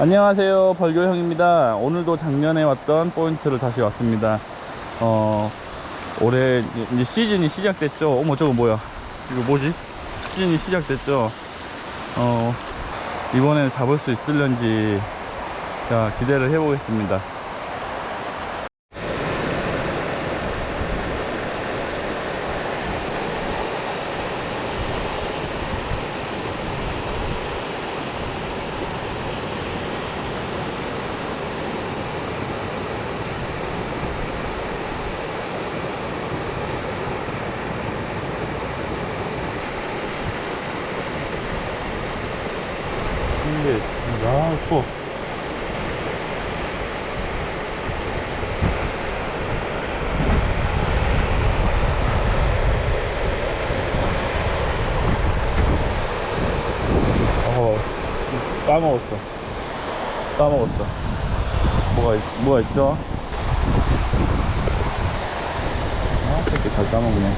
안녕하세요. 벌교형입니다. 오늘도 작년에 왔던 포인트를 다시 왔습니다. 어 올해 이제 시즌이 시작됐죠. 어머 저거 뭐야? 이거 뭐지? 시즌이 시작됐죠. 어 이번엔 잡을 수 있을런지 자 기대를 해보겠습니다 근데 아 추워. 어 까먹었어. 까먹었어. 뭐가 있, 뭐가 있죠? 아 새끼 잘 까먹네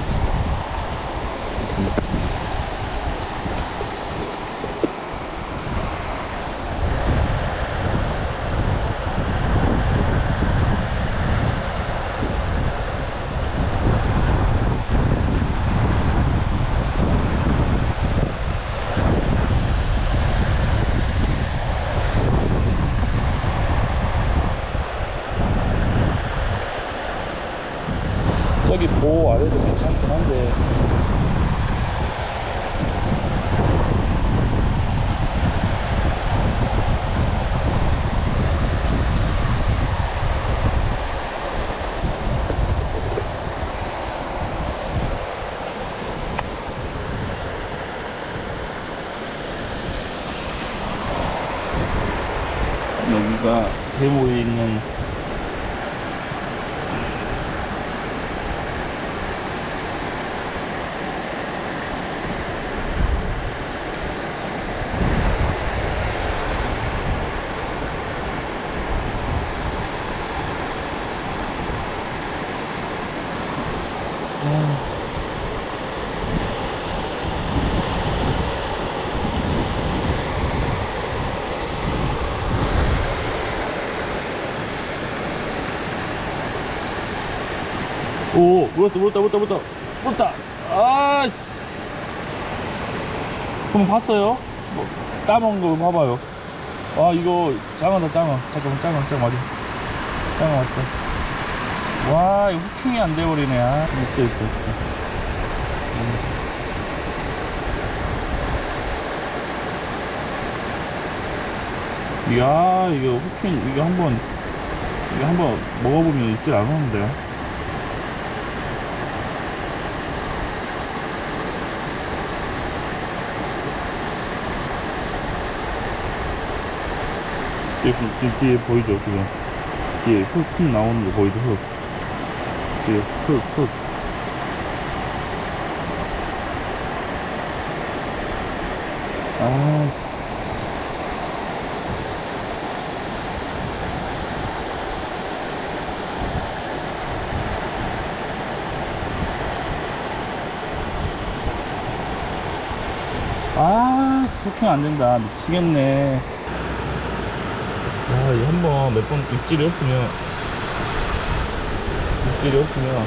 저기 보 아래도 괜찮긴 한데. 여기가 대모에 있는 오 물었다 물었다 물었다 물었다. 물었다. 아씨. 그럼 봤어요? 뭐, 따먹은 거 봐봐요. 아 이거 장어다 장어. 잠깐만 장어 장어 맞아. 장어 맞다 와 이거 후킹이 안 돼버리네. 아 있어 있어 있어. 음. 이야 이거 후킹 이거 한 번 이거 한 번 먹어보면 있질 않았는데. 여기 뒤에 보이죠 지금? 뒤에 흙, 흙 나오는 거 보이죠? 흙 뒤에 흙, 흙 아, 아, 소킹 안 된다. 미치겠네. 아, 이 한번 몇 번 입질이 없으면, 입질이 없으면,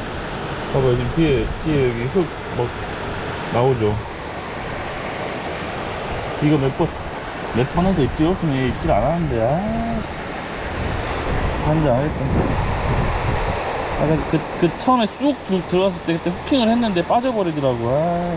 봐봐요. 지금 뒤에, 뒤에 여기 흙, 막, 나오죠. 이거 몇 번, 몇번 해서 입질 없으면 얘 입질 안 하는데, 아, 했다. 아까 그, 그 처음에 쑥 들- 들어갔을 때 그때 후킹을 했는데 빠져버리더라고, 아.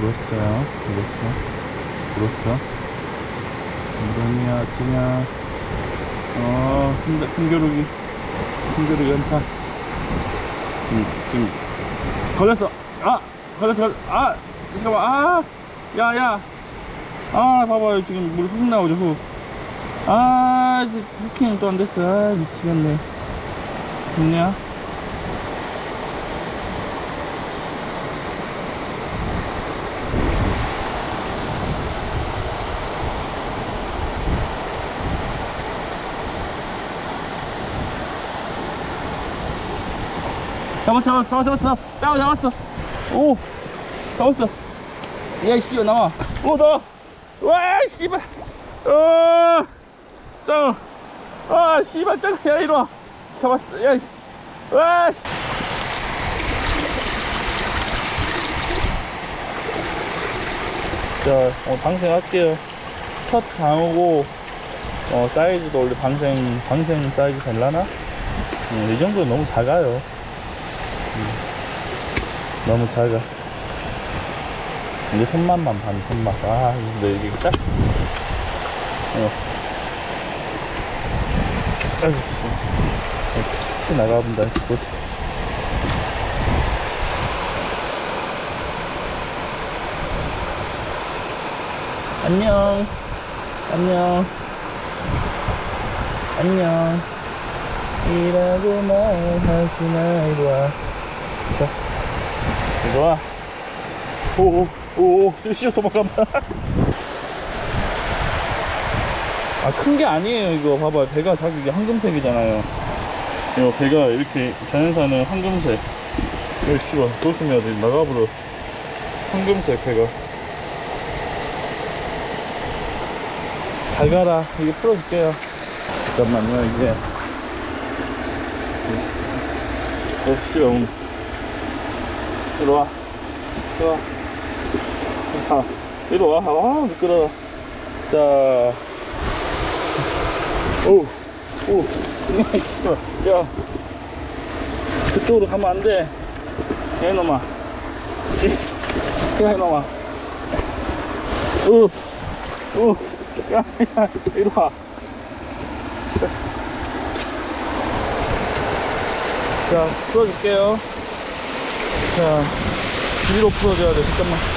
물었어요. 물었어? 물었어? 이러냐 어쩌냐 어 힘, 힘겨루기. 힘겨루기 연타. 지금 지금 걸렸어. 아 걸렸어 걸렸어. 아 잠깐만. 아 야 야. 아 봐봐요 지금 물 훅 나오죠 훅아 후킹 또안 됐어. 아 미치겠네. 좋냐? 잡았어 잡았어 잡았어 잡았어. 잡았어. 오 잡았어. 야이 씨발 나와. 오 나와. 와 씨발. 어 짱아. 아 씨발 짱야 이리 와. 잡았어. 야와 자, 어, 방생할게요. 첫 장어고, 어, 사이즈도 원래 방생, 방생 사이즈 될라나? 음, 이 정도는 너무 작아요. 음, 너무 작아. 이게 손맛만 반, 손맛. 아, 근데 이게 딱. 어. 아이고, 씨. 씨 나가본다. 보시. 안녕. 안녕. 안녕. 이라고 말하지 말고 자, 와. 오, 오, 오, 씨어 도망간다. 아, 큰 게 아니에요, 이거. 봐봐. 배가 자기 이게 황금색이잖아요. 이거 배가 이렇게 자연산은 황금색. 이거 씨발, 조심해야 돼. 나가버려. 황금색 배가. 잘 가라. 이거 풀어줄게요. 잠깐만요, 이게. 어, 씨발. 이리 와. 이리 와. 아, 이리 와. 아, 미끄러워. 자. 오, 오. 야. 그쪽으로 가면 안 돼. 야, 이놈아. 야, 이놈아. 오, 오. 야, 야, 이리 와. 자, 풀어줄게요. 자, 뒤로 풀어줘야 돼. 잠깐만.